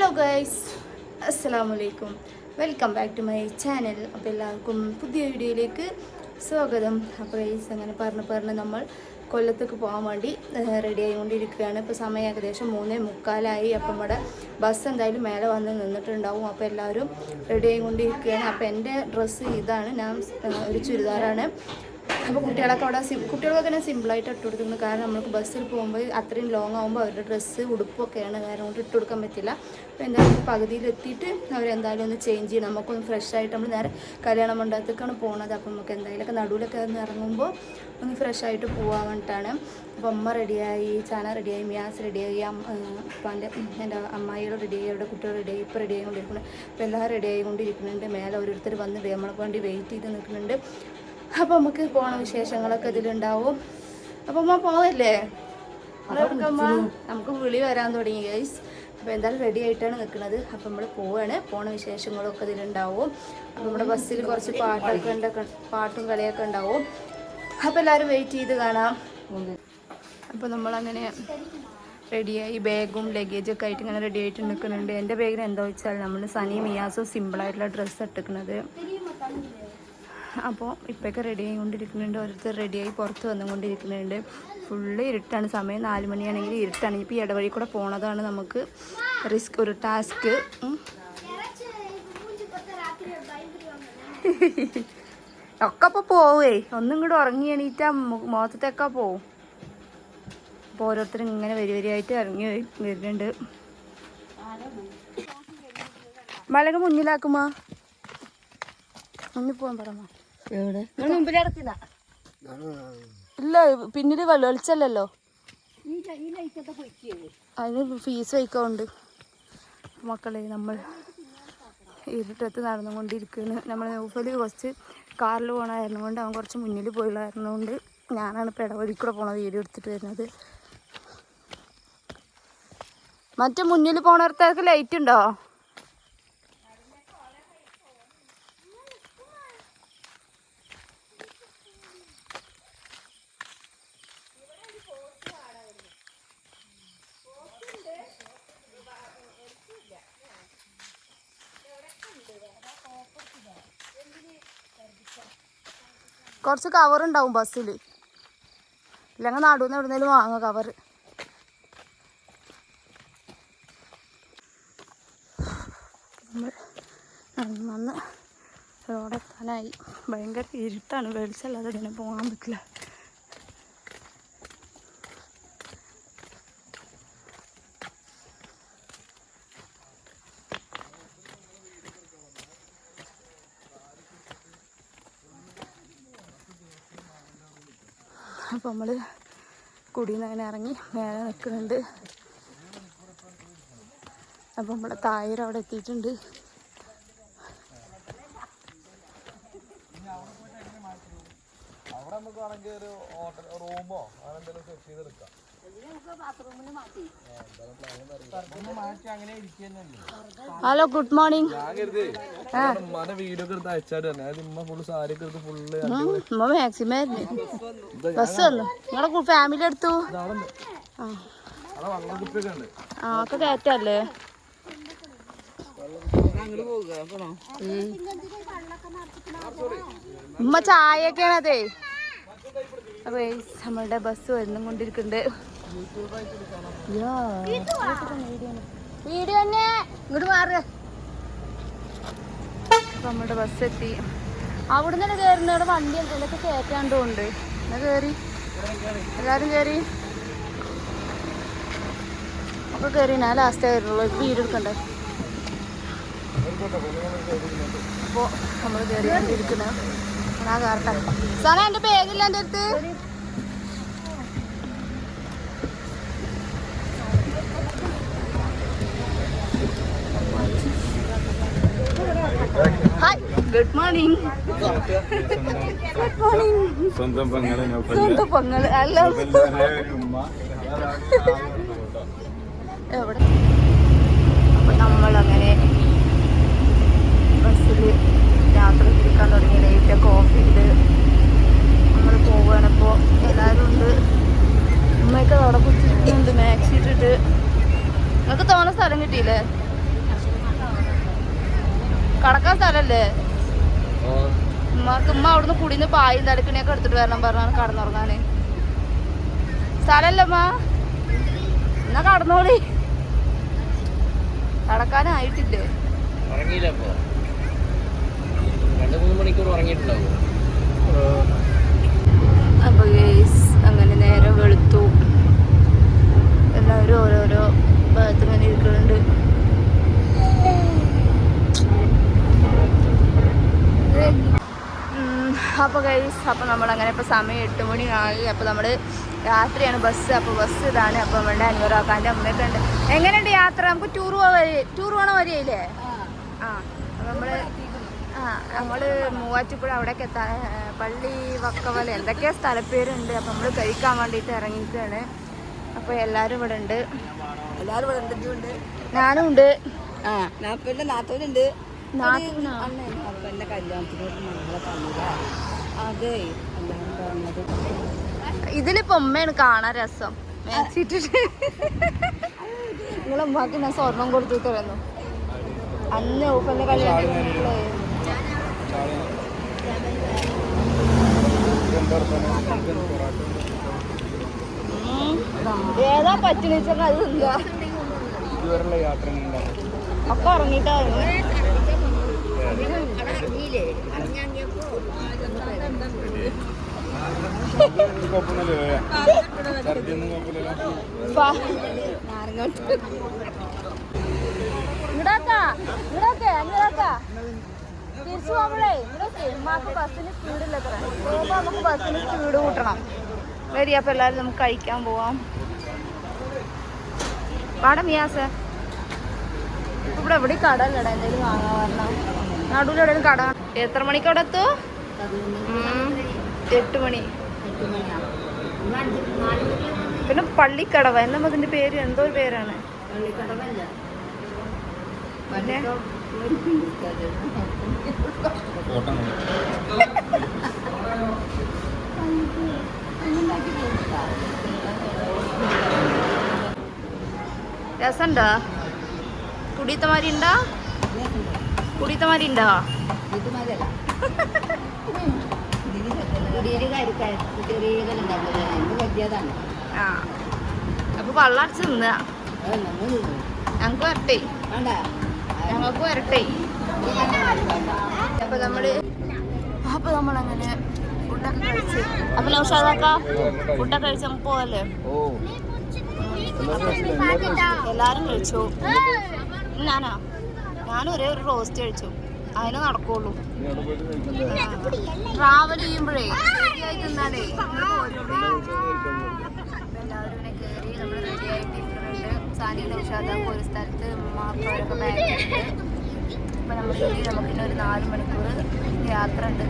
Hello guys അസ്സലാമു അലൈക്കും welcome back to my channel അപ്പോൾ എല്ലാവർക്കും പുതിയ വീഡിയോയിലേക്ക് സ്വാഗതം. അപ്പോൾ ഗൈസ് അങ്ങനെ പറഞ്ഞ് പറഞ്ഞ് നമ്മൾ കൊല്ലത്തേക്ക് പോകാൻ വേണ്ടി റെഡി ആയിക്കൊണ്ടിരിക്കുകയാണ്. ഇപ്പോൾ സമയം ഏകദേശം മൂന്നേ മുക്കാലായി. അപ്പം നമ്മുടെ ബസ് എന്തായാലും മേലെ വന്ന് നിന്നിട്ടുണ്ടാവും. അപ്പോൾ എല്ലാവരും റെഡി ആയിക്കൊണ്ടിരിക്കുകയാണ്. അപ്പോൾ എന്റെ ഡ്രസ്സ് ഇതാണ്. ഞാൻ ഒരു ചുരിദാറാണ്. അപ്പോൾ കുട്ടികളൊക്കെ അവിടെ സിം കുട്ടികൾക്ക് തന്നെ സിമ്പിളായിട്ട് ഇട്ട് കൊടുക്കുന്നു. കാരണം നമുക്ക് ബസ്സിൽ പോകുമ്പോൾ അത്രയും ലോങ് ആകുമ്പോൾ അവരുടെ ഡ്രസ്സ് ഉടുപ്പൊക്കെയാണ് കാരണം കൊണ്ട് ഇട്ട് കൊടുക്കാൻ പറ്റില്ല. അപ്പോൾ എന്തായാലും പകുതിയിലെത്തിയിട്ട് അവരെന്തായാലും ഒന്ന് ചേഞ്ച് ചെയ്യണം. നമുക്കൊന്ന് ഫ്രഷ് ആയിട്ട് നമ്മൾ നേരെ കല്യാണ മണ്ഡപത്തേക്കാണ് പോകുന്നത് അപ്പോൾ നമുക്ക് എന്തായാലും നടുവിലൊക്കെ ഒന്ന് ഇറങ്ങുമ്പോൾ ഒന്ന് ഫ്രഷ് ആയിട്ട് പോകാൻ വേണ്ടിയിട്ടാണ് അപ്പോൾ അമ്മ റെഡിയായി ചാന റെഡിയായി മിയാസ് റെഡിയായി അപ്പാന്റെ എന്റെ അമ്മായികൾ റെഡിയായി അവരുടെ കുട്ടികൾ റെഡിയായി ഇപ്പോൾ റെഡി കൊണ്ടിരിക്കുന്നുണ്ട് അപ്പോൾ എല്ലാവരും റെഡി ആയിക്കൊണ്ടിരിക്കുന്നുണ്ട് മേലെ ഓരോരുത്തർ വന്ന് നമ്മൾക്ക് വേണ്ടി വെയിറ്റ് ചെയ്ത് നിൽക്കുന്നുണ്ട് അപ്പോൾ നമുക്ക് പോണ വിശേഷങ്ങളൊക്കെ ഇതിലുണ്ടാവും. അപ്പോൾ അമ്മ പോവല്ലേ? അമ്മ നമുക്ക് വിളി വരാൻ തുടങ്ങി ഗൈസ് അപ്പോൾ എന്തായാലും റെഡി ആയിട്ടാണ് നിൽക്കുന്നത്. അപ്പോൾ നമ്മൾ പോവാണ്. പോണ വിശേഷങ്ങളൊക്കെ ഇതിലുണ്ടാവും. അപ്പോൾ നമ്മുടെ ബസ്സിൽ കുറച്ച് പാട്ടൊക്കെ പാട്ടും കളിയൊക്കെ ഉണ്ടാവും. അപ്പോൾ എല്ലാവരും വെയിറ്റ് ചെയ്ത് കാണാം. അപ്പോൾ നമ്മളങ്ങനെ റെഡിയായി ബാഗും ലഗേജൊക്കെ ആയിട്ട് ഇങ്ങനെ റെഡി ആയിട്ട് നിൽക്കുന്നുണ്ട്. എന്റെ ബാഗിന് എന്താ വെച്ചാൽ നമ്മൾ സനി മിയാസും സിമ്പിളായിട്ടുള്ള ഡ്രസ്സ് ഇട്ടിരിക്കുന്നത് അപ്പോൾ ഇപ്പോഴൊക്കെ റെഡി ആയിക്കൊണ്ടിരിക്കുന്നുണ്ട്. ഓരോരുത്തർ റെഡിയായി പുറത്ത് വന്നുകൊണ്ടിരിക്കുന്നുണ്ട്. ഫുള്ള് ഇരുട്ടാണ്. സമയം നാല് മണിയാണെങ്കിൽ ഇരുട്ടാണ്. ഇപ്പോൾ ഈ ഇടവഴി കൂടെ പോണതാണ് നമുക്ക് റിസ്ക് ഒരു ടാസ്ക് ഒക്കെ അപ്പോൾ പോവേ. ഒന്നും കൂടെ ഉറങ്ങി എണീറ്റാ മുഖത്തൊക്കെ പോവും. അപ്പോൾ ഓരോരുത്തരും ഇങ്ങനെ വരി വരിയായിട്ട് ഇറങ്ങി വരും- വരുന്നുണ്ട്. മലക മുന്നിലാക്കുമോ? മുന്നിൽ പോകാൻ ഇല്ല പിന്നീട് വെളിച്ചല്ലല്ലോ അതിന് ഫീസ് വയ്ക്കാറുണ്ട് മക്കളെ നമ്മൾ ഇരുട്ടത്ത് നടന്നുകൊണ്ടിരിക്കുന്നു നമ്മൾ നൗഫൽ കുറച്ച് കാറിൽ പോകണമായിരുന്നു കൊണ്ട് അവൻ കുറച്ച് മുന്നിൽ പോയുള്ളായിരുന്നുകൊണ്ട് ഞാനാണ് ഇപ്പോൾ ഇടവഴി കൂടെ പോണ വീഡിയോ എടുത്തിട്ട് വരുന്നത്. മറ്റേ മുന്നിൽ പോണവർത്തേക്ക് ലൈറ്റ് ഉണ്ടോ? കുറച്ച് കവർ ഉണ്ടാവും ബസ്സിൽ ഇല്ലെങ്കിൽ നടുന്ന് എവിടുന്നേലും വാങ്ങ കവർ നമ്മൾ നടന്ന് വന്ന് റോഡെത്താനായി ഭയങ്കര ഇരുട്ടാണ്. വെളിച്ചല്ലാതെ ഇതിനെ പോകാൻ പറ്റില്ല. അപ്പോൾ നമ്മൾ കുടിയിൽ നിന്ന് അങ്ങനെ ഇറങ്ങി മേലെ നിൽക്കുന്നുണ്ട് അപ്പോൾ നമ്മുടെ തായർ അവിടെ എത്തിയിട്ടുണ്ട്. അവിടെ നമുക്ക് വേണമെങ്കിൽ ഒരു ഹോട്ടൽ റൂമോ അങ്ങനെ എന്തെങ്കിലും സെറ്റ് ചെയ്തെടുക്കാം. ഹലോ ഗുഡ് മോർണിംഗ് ഉമ്മാനെ വീഡിയോ ഒക്കെ എടുത്ത് അയച്ചാട് തന്നെ അതായത് ഉമ്മ ഫുള്ള് സാരി ഒക്കെ എടുത്ത് ഫുള്ള് ഉമ്മ മാക്സിമം ആയിരുന്നു. ബസ് വന്നു. നിങ്ങളെ ഫാമിലി എടുത്തു? ആ. ഒക്കെ കയറ്റല്ലേ? ഉമ്മ ചായയൊക്കെയാണ് അതെ. അപ്പൊ guys, നമ്മളുടെ ബസ് വരുന്നും കൊണ്ടിരിക്കുന്നുണ്ട്. വീഡിയോ തന്നെ. ഇങ്ങോട്ട് മാറുക അപ്പൊ നമ്മുടെ ബസ് എത്തി. അവിടെ നിന്ന് കയറുന്ന വണ്ടി എന്തെങ്കിലുമൊക്കെ കയറ്റാണ്ടുണ്ട് എന്നാ കയറി എല്ലാരും കയറി ഒക്കെ കയറി ഞാൻ ലാസ്റ്റ് ആയിരുന്നുള്ളൂ വീട് എടുക്കണ്ടേ? അപ്പോൾ നമ്മൾ കയറിക്കൊണ്ടിരിക്കുന്നത് ആ കാറട്ടെ. സാറേ എന്റെ പേരില്ല എന്റെ അടുത്ത്? ഗുഡ് മോർണിംഗ് ഗുഡ് മോർണിംഗ് സ്വന്തം പങ്ങളെ സ്വന്തം പൊങ്ങൽ അല്ല ഉമ്മ എവിടെ അപ്പൊ നമ്മളങ്ങനെ ബസ്സിൽ യാത്ര തിരിക്കാൻ തുടങ്ങി ലൈറ്റ് കോഫി ഉണ്ട് നമ്മൾ പോവുകയാണ് ഇപ്പോൾ എല്ലാവരും ഉണ്ട് ഉമ്മയൊക്കെ അവിടെ കുത്തിരിക്കുന്നുണ്ട് മാക്സി ഇട്ടിട്ട് നിങ്ങൾക്ക് തോന്നുന്ന സ്ഥലം കിട്ടിയില്ലേ? കടക്കാൻ സ്ഥലല്ലേ? ഉമ്മക്ക് ഉമ്മ അവിടുന്ന് കുടിന്ന് പായും തലക്കിണിയൊക്കെ എടുത്തിട്ട് വരണം പറഞ്ഞാണ് കടന്നുറങ്ങാന്. സ്ഥലല്ലേ ഉമ്മ. എന്നാ കടന്നോളി. കടക്കാനായിട്ടില്ലേ? ഉറങ്ങിയില്ല അപ്പൊ രണ്ട് മൂന്ന് മണിക്കൂർ ഉറങ്ങിയിട്ടുണ്ടാവും. അപ്പോൾ ഗേസ് അങ്ങനെ നേരെ വെളുത്തു. എല്ലാവരും ഓരോരോ ഭാഗത്ത് ഇങ്ങനെ ഇരിക്കുന്നുണ്ട് അപ്പോൾ അപ്പൊ അപ്പോൾ അപ്പൊ നമ്മൾ അങ്ങനെ ഇപ്പൊ സമയം എട്ട് മണി ആയി. അപ്പൊ നമ്മൾ രാത്രിയാണ് ബസ് അപ്പോൾ ബസ് ഇതാണ്. അപ്പോൾ നമ്മളുടെ അനുവറാക്കാന്റെ അമ്മയൊക്കെ ഉണ്ട്. എങ്ങനെയുണ്ട് യാത്ര? നമുക്ക് ടൂർ പോവാ ടൂർ പോകണ വരെയില്ലേ ആ നമ്മൾ ആ നമ്മൾ മൂവാറ്റുപുഴ അവിടേക്ക് എത്താൻ പള്ളി വക്കവല. എന്തൊക്കെയാ സ്ഥലപ്പേരുണ്ട്. അപ്പോൾ നമ്മൾ കഴിക്കാൻ വേണ്ടിയിട്ട് ഇറങ്ങിയിട്ടാണ്. അപ്പൊ എല്ലാരും ഇവിടെ ഉണ്ട്. എല്ലാരും ഇവിടെ ഉണ്ട്? ഞാനും ഉണ്ട്. ആ നാത്തോനുണ്ട്. പറഞ്ഞത് ഇതിലിപ്പോ ഉമ്മയാണ് കാണാൻ രസം. നിങ്ങളെ ഉമ്മാക്ക് ഞാൻ സ്വർണം കൊടുത്തു തരുന്നു അന്ന് ഊപ്പന്റെ കല്യാണം. ഏതാ പറ്റുന്ന അത് എന്താ ഇതുവരെയുള്ള യാത്ര അപ്പൊ. നാരങ്ങ ഇങ്ങടാക്കാ ഇങ്ങടാക്കേ അങ്ങടാക്കാ തിരിച്ചു പോകുമ്പോഴേ ഇങ്ങടൊക്കെ ഉമ്മാക്ക് ബസ്സിന് സ്പീഡില്ല അത്ര നമുക്ക് ബസ്സിന് സ്പീഡ് കൂട്ടണം. വരി അപ്പൊ എല്ലാരും നമുക്ക് കഴിക്കാൻ പോവാം. പാടം മിയാസ്. ഇവിടെ എവിടെ കട അല്ലടാ എന്തെങ്കിലും വാങ്ങാൻ വരണം? നടുവിലെവിടെയും കട എത്ര മണിക്ക് അവിടെ എത്തൂ എട്ട് മണി. പിന്നെ പള്ളിക്കടവ. എന്നാ അതിന്റെ പേര്? എന്തോ ഒരു പേരാണ്. പിന്നെ? ഉണ്ടാവില്ല എന്ത് പറ്റിയതാണ്? ആ. അപ്പൊ വള്ളടിച്ച് നിന്നാ. ഞങ്ങക്ക് വരട്ടെ. ഞങ്ങൾക്ക് വരട്ടെ. അപ്പൊ നമ്മൾ അപ്പൊ നമ്മളങ്ങനെ ഫുഡൊക്കെ കഴിച്ച്. അപ്പൊ നൗഷാദാക്ക ഫുഡൊക്കെ കഴിച്ച് നമുക്ക് പോവല്ലേ? എല്ലാരും കഴിച്ചു. ഞാനാ? ഞാൻ ഒരേ ഒരു റോസ്റ്റ് കഴിച്ചു. അതിന് നടക്കുള്ളൂ. ട്രാവൽ ചെയ്യുമ്പോഴേ. എല്ലാവരും നൗഷാദൊക്കെ ഒരു സ്ഥലത്ത് അപ്പൊ നമ്മൾ ഇനി നമുക്കിനി ഒരു നാല് മണിക്കൂർ യാത്ര ഉണ്ട്.